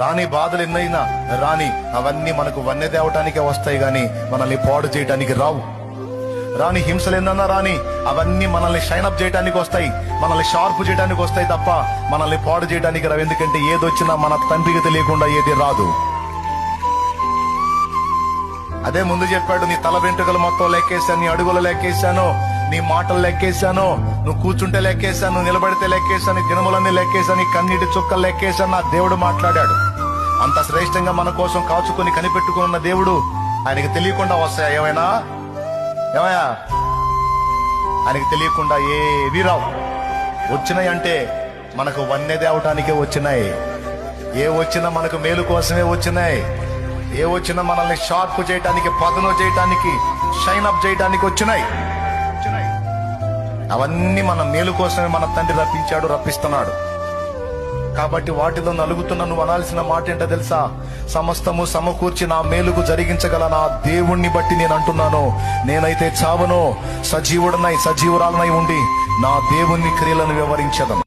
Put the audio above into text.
రాని బాధలు ఎన్నైనా రాని అవన్నీ మనకు వన్నె తేవటానికే వస్తాయి గాని మనల్ని పాడు చేయటానికి రావు. రాని హింసలు ఎన్నన్నా రాని అవన్నీ మనల్ని షైన్ అప్ చేయడానికి వస్తాయి మనల్ని షార్ప్ చేయడానికి వస్తాయి తప్ప మనల్ని పాడు చేయడానికి రావు. ఎందుకంటే ఏదొచ్చినా మన తండ్రికి తెలియకుండా ఏది రాదు. అదే ముందు చెప్పాడు నీ తల వెంట్రుకలు మొత్తం లెక్కేశాను నీ అడుగులు లెక్కేశాను. నీ మాటలు లెక్కేశాను నువ్వు కూర్చుంటే లెక్కేశాను నువ్వు నిలబడితే లెక్కేశాను దినములన్నీ లెక్కేశాను నీ కన్నీటి చుక్కలు లెక్కేశాను నా దేవుడు మాట్లాడాడు. అంత శ్రేష్టంగా మన కోసం కాచుకొని కనిపెట్టుకున్న దేవుడు ఆయనకి తెలియకుండా వస్తాయా? ఏమైనా? ఏమయ్యా? ఆయనకి తెలియకుండా ఏవి రావు. వచ్చినాయి అంటే మనకు వన్నె తేవటానికే వచ్చినాయి. ఏ వచ్చినా మనకు మేలు కోసమే వచ్చినాయి. ఏ వచ్చినా మనల్ని షార్ప్ చేయటానికి పదను చేయటానికి షైన్ అప్ చేయటానికి వచ్చినాయి. అవన్నీ మన మేలు కోసమే మన తండ్రి రప్పించాడు రప్పిస్తున్నాడు. కాబట్టి వాటిలో నలుగుతున్న నువ్వు అనాల్సిన మాట ఏంటో తెలుసా? సమస్తము సమకూర్చి నా మేలుకు జరిగించగల నా దేవుణ్ణి బట్టి నేను అంటున్నాను. నేనైతే చావను సజీవుడనై సజీవురాలనై ఉండి నా దేవుని క్రియలను వివరించదను.